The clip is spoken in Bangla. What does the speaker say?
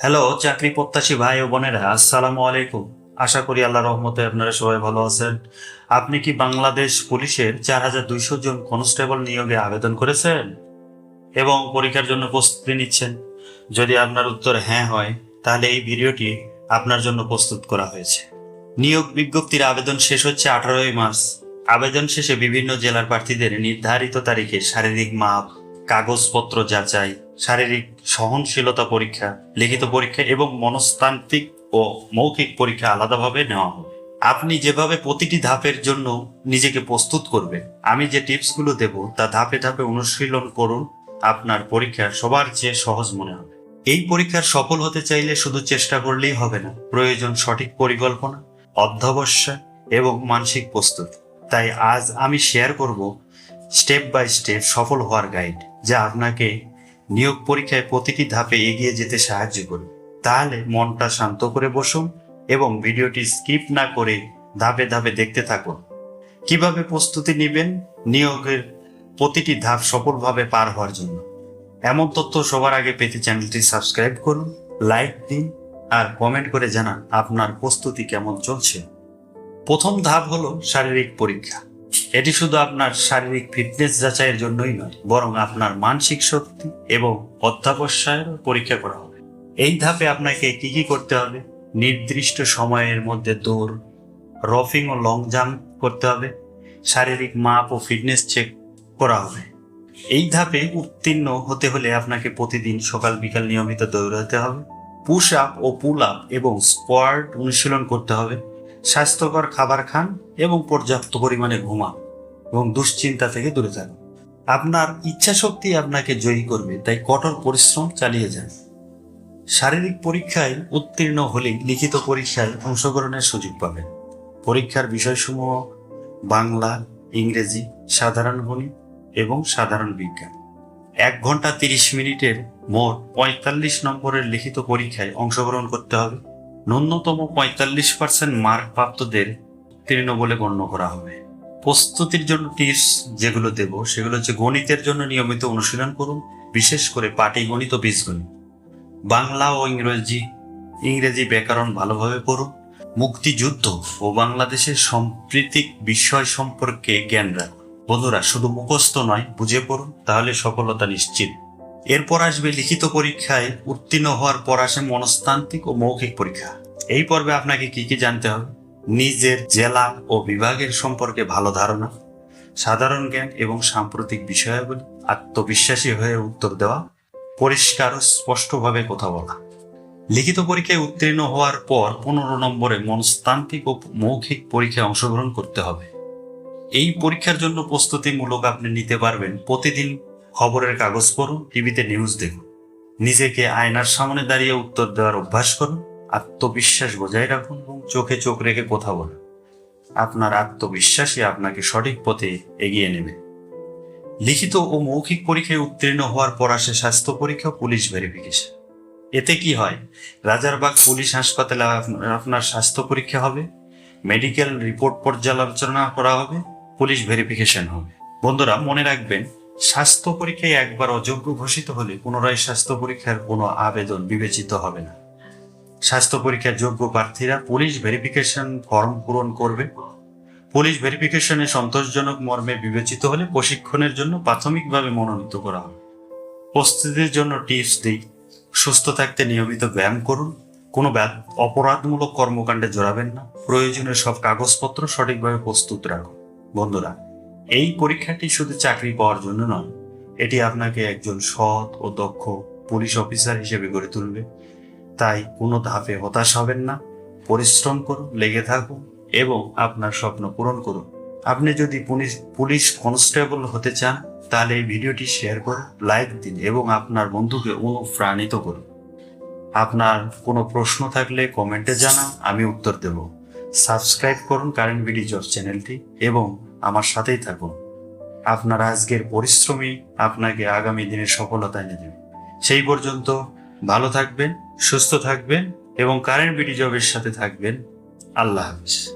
হ্যালো, চাকরি প্রত্যাশী ভাই ও বোনেরা, আসসালামু আলাইকুম। আশা করি আল্লাহ রহমতে আপনারা সবাই ভালো আছেন। আপনি কি বাংলাদেশ পুলিশের চার হাজার দুইশো জন কনস্টেবল নিয়োগে আবেদন করেছেন? এবং পরীক্ষার জন্য প্রস্তুতি নিচ্ছেন? যদি আপনার উত্তর হ্যাঁ হয়, তাহলে এই ভিডিওটি আপনার জন্য প্রস্তুত করা হয়েছে। নিয়োগ বিজ্ঞপ্তির আবেদন শেষ হচ্ছে আঠারোই মার্চ। আবেদন শেষে বিভিন্ন জেলার প্রার্থীদের নির্ধারিত তারিখে শারীরিক মাপ, কাগজপত্র যাচাই শারীরিক সহনশীলতা পরীক্ষা, লিখিত পরীক্ষা এবং মনস্তান্ত্রিক ও মৌখিক পরীক্ষা আলাদাভাবে নেওয়া হবে। আপনি যেভাবে প্রতিটি ধাপের জন্য নিজেকে প্রস্তুত করবেন, আমি যে টিপসগুলো দেব তা ধাপে ধাপে অনুশীলন করুন, আপনার পরীক্ষা সবার চেয়ে সহজ মনে হবে। এই পরীক্ষার সফল হতে চাইলে শুধু চেষ্টা করলেই হবে না, প্রয়োজন সঠিক পরিকল্পনা, অধ্যবসায় এবং মানসিক প্রস্তুতি। তাই আজ আমি শেয়ার করব স্টেপ বাই স্টেপ সফল হওয়ার গাইড যা আপনাকে নিয়োগ পরীক্ষায় প্রতিটি ধাপে এগিয়ে যেতে সাহায্য করবে তাহলে মনটা শান্ত করে বসুন এবং ভিডিওটি স্কিপ না করে ধাপে ধাপে দেখতে থাকুন। কীভাবে প্রস্তুতি নেবেন? নিয়োগের প্রতিটি ধাপ সফলভাবে পার হওয়ার জন্য। এমন তথ্য সবার আগে পেতে চ্যানেলটি সাবস্ক্রাইব করুন, লাইক দিন আর কমেন্ট করে জানান আপনার প্রস্তুতি কেমন চলছে। প্রথম ধাপ হলো শারীরিক পরীক্ষা। এটি শুধু আপনার শারীরিক ফিটনেস যাচাইয়ের জন্যই নয়, বরং আপনার মানসিক শক্তি এবং অধ্যাবসায়ের পরীক্ষা করা হবে। এই ধাপে আপনাকে কি কি করতে হবে? নির্দিষ্ট সময়ের মধ্যে দৌড়, রফিং ও লং জাম্প করতে হবে, শারীরিক মাপ ও ফিটনেস চেক করা হবে। এই ধাপে উত্তীর্ণ হতে হলে আপনাকে প্রতিদিন সকাল বিকাল নিয়মিত দৌড়াতে হবে পুশ আপ ও পুল আপ এবং স্কোয়াড অনুশীলন করতে হবে, স্বাস্থ্যকর খাবার খান এবং পর্যাপ্ত পরিমাণে ঘুমান। এবং দুশ্চিন্তা থেকে দূরে থাকুন আপনার ইচ্ছা শক্তি আপনাকে জয়ী করবে, তাই কঠোর পরিশ্রম চালিয়ে যান। শারীরিক পরীক্ষায় উত্তীর্ণ হলেই লিখিত পরীক্ষায় অংশগ্রহণের সুযোগ পাবেন। পরীক্ষার বিষয়সমূহ বাংলা, ইংরেজি, সাধারণ গণিত এবং সাধারণ বিজ্ঞান। এক ঘণ্টা তিরিশ মিনিটের মোট পঁয়তাল্লিশ নম্বরের লিখিত পরীক্ষায় অংশগ্রহণ করতে হবে। ন্যূনতম পঁয়তাল্লিশ পার্সেন্ট মার্ক প্রাপ্তদের উত্তীর্ণ বলে গণ্য করা হবে। প্রস্তুতির জন্য টিপস যেগুলো দেব, সেগুলো হচ্ছে গণিতের জন্য নিয়মিত অনুশীলন করুন, বিশেষ করে পাটি গণিত ও বীজগণিত। বাংলা ও ইংরেজি ইংরেজি ব্যাকরণ ভালোভাবে পড়ুন। মুক্তিযুদ্ধ ও বাংলাদেশের সাম্প্রতিক বিষয় সম্পর্কে জ্ঞান রাখুন। বন্ধুরা, শুধু মুখস্থ নয়, বুঝে পড়ুন, তাহলে সফলতা নিশ্চিত। এরপর আসবে লিখিত পরীক্ষায় উত্তীর্ণ হওয়ার পর আসে মনস্তান্ত্রিক ও মৌখিক পরীক্ষা। এই পর্বে আপনাকে কি কি জানতে হবে? নিজের জেলা ও বিভাগের সম্পর্কে ভালো ধারণা, সাধারণ জ্ঞান এবং সাম্প্রতিক বিষয়াবলী আত্মবিশ্বাসী হয়ে উত্তর দেওয়া, পরিষ্কার ও স্পষ্টভাবে কথা বলা। লিখিত পরীক্ষায় উত্তীর্ণ হওয়ার পর পনেরো নম্বরে মনস্তান্ত্রিক ও মৌখিক পরীক্ষায় অংশগ্রহণ করতে হবে। এই পরীক্ষার জন্য প্রস্তুতিমূলক আপনি নিতে পারবেন প্রতিদিন খবরের কাগজ পড়ুন, টিভিতে নিউজ দেখুন। নিজেকে আয়নার সামনে দাঁড়িয়ে উত্তর দেওয়ার অভ্যাস করুন। আত্মবিশ্বাস বজায় রাখুন এবং চোখে চোখ রেখে কথা বলুন। আপনার আত্মবিশ্বাসই আপনাকে সঠিক পথে এগিয়ে নেবে। লিখিত ও মৌখিক পরীক্ষায় উত্তীর্ণ হওয়ার পর আসে স্বাস্থ্য পরীক্ষা পুলিশ ভেরিফিকেশন। এতে কি হয়? রাজারবাগ পুলিশ হাসপাতালে আপনার স্বাস্থ্য পরীক্ষা হবে, মেডিকেল রিপোর্ট পর্যালোচনা করা হবে, পুলিশ ভেরিফিকেশন হবে। বন্ধুরা, মনে রাখবেন, স্বাস্থ্য পরীক্ষায় একবার অযোগ্য ঘোষিত হলে পুনরায় স্বাস্থ্য পরীক্ষার কোনো আবেদন বিবেচিত হবে না। স্বাস্থ্য পরীক্ষার যোগ্য প্রার্থীরা পুলিশ ভেরিফিকেশন ফর্ম পূরণ করবে। পুলিশ ভেরিফিকেশনে সন্তোষজনক মর্মে বিবেচিত হলে প্রশিক্ষণের জন্য প্রাথমিকভাবে মনোনীত করা হবে। প্রস্তুতির জন্য টিপস দিই সুস্থ থাকতে নিয়মিত ব্যায়াম করুন। কোনো অপরাধমূলক কর্মকাণ্ডে জড়াবেন না। প্রয়োজনীয় সব কাগজপত্র সঠিকভাবে প্রস্তুত রাখুন। বন্ধুরা, এই পরীক্ষাটি শুধু চাকরি পাওয়ার জন্য নয়, এটি আপনাকে একজন সৎ ও দক্ষ পুলিশ অফিসার হিসেবে গড়ে তুলবে। তাই কোনো ধাপে হতাশ হবেন না। পরিশ্রম করুন, লেগে থাকুন এবং আপনার স্বপ্ন পূরণ করুন। আপনি যদি পুলিশ পুলিশ কনস্টেবল হতে চান, তাহলে এই ভিডিওটি শেয়ার করুন, লাইক দিন এবং আপনার বন্ধুকে অনুপ্রাণিত করুন। আপনার কোনো প্রশ্ন থাকলে কমেন্টে জানান, আমি উত্তর দেব। সাবস্ক্রাইব করুন কারেন্ট ভিডি জব চ্যানেলটি এবং আমার সাথেই থাকুন। আপনার আজকের পরিশ্রমী আপনাকে আগামী দিনের সফলতা এনে দেবে। সেই পর্যন্ত ভালো থাকবেন সুস্থ থাকবেন এবং কারেন্ট বিডি জবের সাথে থাকবেন। আল্লাহ হাফিজ।